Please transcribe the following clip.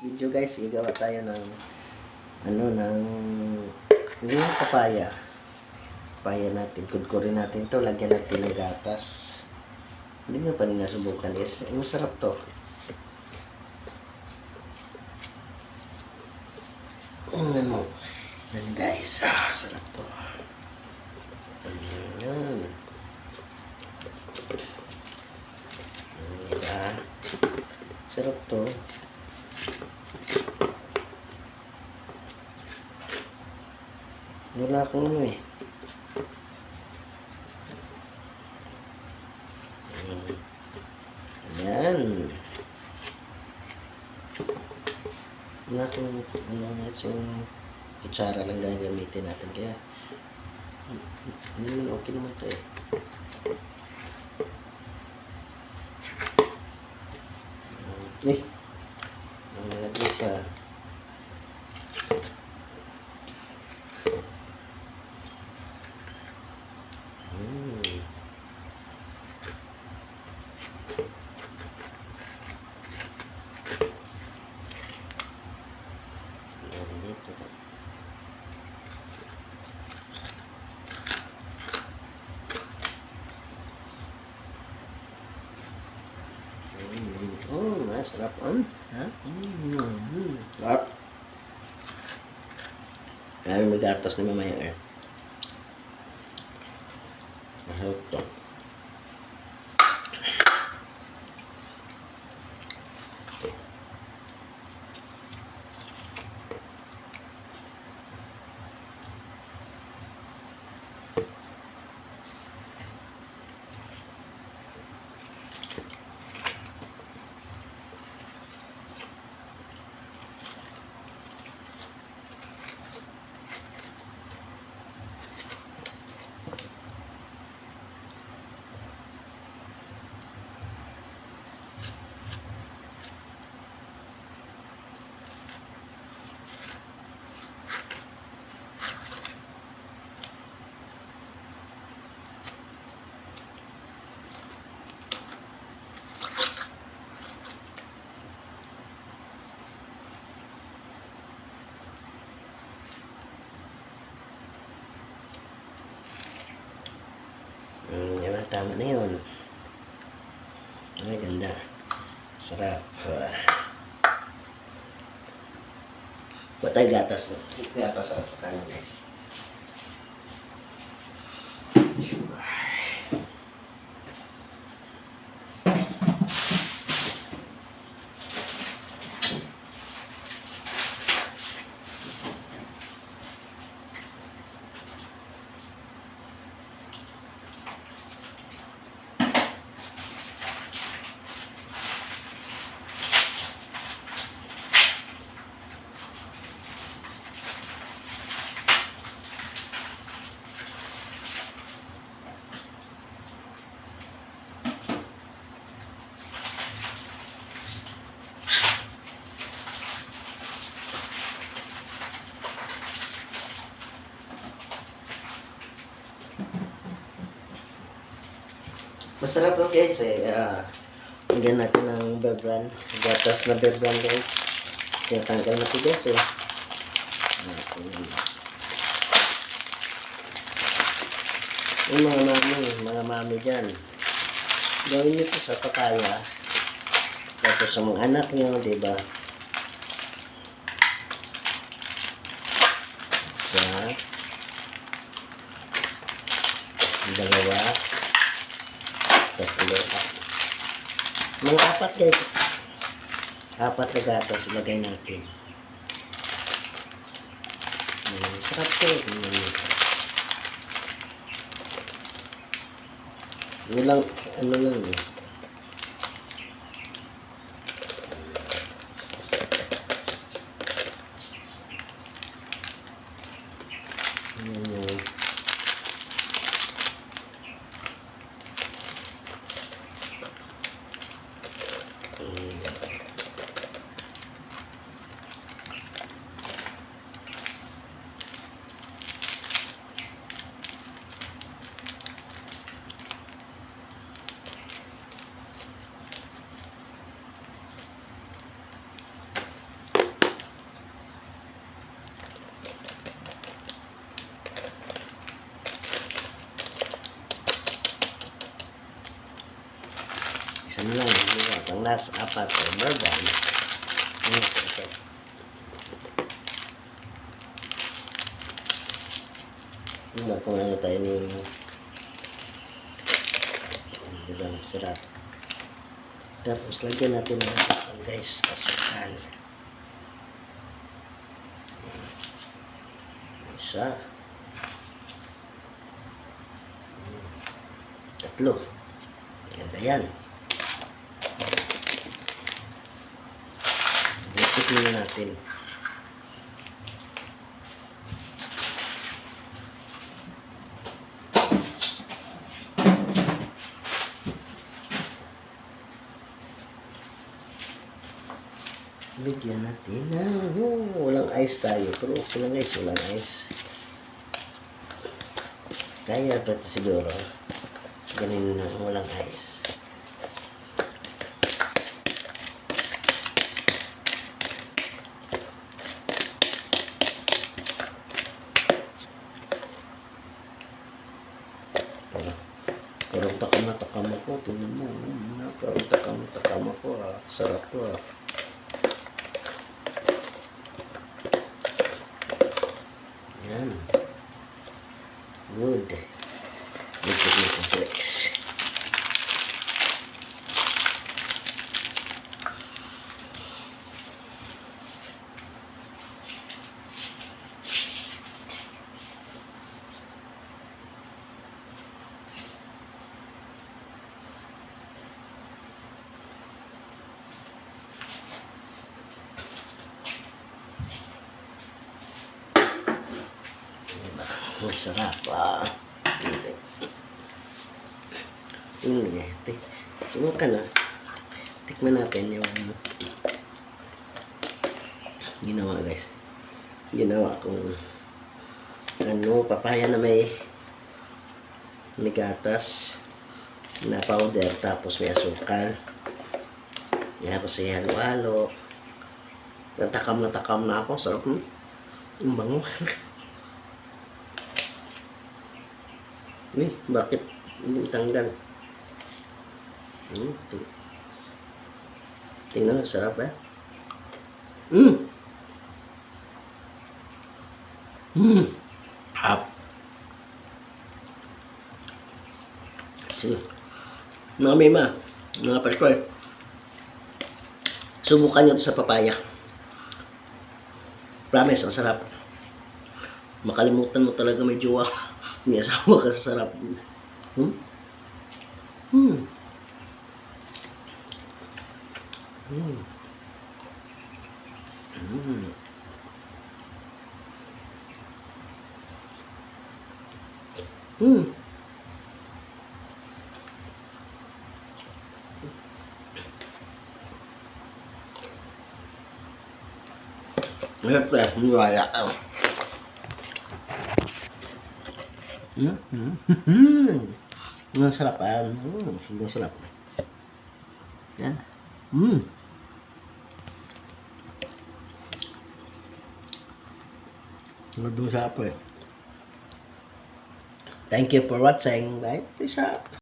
video guys, igawa tayo ng ano ng yung papaya. Papaya natin, kudkurin natin to, lagyan natin ng gatas. Hindi nga pa nasubukan guys. Ang sarap to. Tingnan mo. Yan guys, ah, sarap to. Ayan. Diba? Sarap to. Wala akong ano eh. Ayan. Wala akong ano nga yung kutsara lang gagamitin natin kaya hindi naman okay naman to eh. Eh, ang nalagay pa. Mm. Yan dito ka. Mm. Oh, masarap ang. Ha? Mm. Sarap. Kaya may gatas na mamaya eh. Masarap to. Mm, diba? Tama na yun. Ay, ganda. Sarap. Ba't tayo gatas? Gatas sa kanin guys. Masarap to guys eh. Uh, Lagyan natin ng bear brand. Gatas na bear brand guys. Kaya tanggal na tigas eh. Ayan. Yung mga mami, mga mami dyan. Gawin niyo po sa papaya. Tapos sa mga anak niyo, di ba? Isa. Dalawa. Tatlo. Mga apat guys. Apat na gatas ilagay natin. Mm, sarap to. Mm. Ano lang, ano lang eh. Ayan yun. Mm. Isa na lang. Diba? Pang last, apat. O, burger. Ano sa isa? Diba, kumain na tayo ni... Diba, sarap. Tapos, lagyan natin ng guys, asukal. Isa. Tatlo. Ganda yan. Muna natin. Bigyan natin ng oh, walang ice tayo. Pero okay lang guys, walang ice. Kaya pa ito siguro. Ganun na walang ice. Parang, parang takam na takam ako. Tingnan mo. na, Parang takam na takam ako. Ah. Sarap to ah. Yan. Masarap ah. Yun. Tik- Subukan na. Tikman natin yung ginawa guys. Ginawa kong ano, papaya na may may gatas na powder tapos may asukal. Tapos ay halo-halo. Natakam na na ako. Sarap. Ang bango. Eh, bakit hindi tanggal? Hmm, ting- tingnan, sarap eh. Hmm. Hmm. Hap. Sige. Mga mima, mga parkour. Subukan nyo sa papaya. Promise, ang sarap. Makalimutan mo talaga may jowa. May asawa ka sa sarap. Hmm? Hmm. Hmm. Hmm. Hmm. Masarap ka, wala ka. Hmm? Hmm? Hmm. Ang sarap ah. Hmm, sobrang sarap. Yan. Hmm. Sobrang sarap eh. Thank you for watching. Bye. Peace out.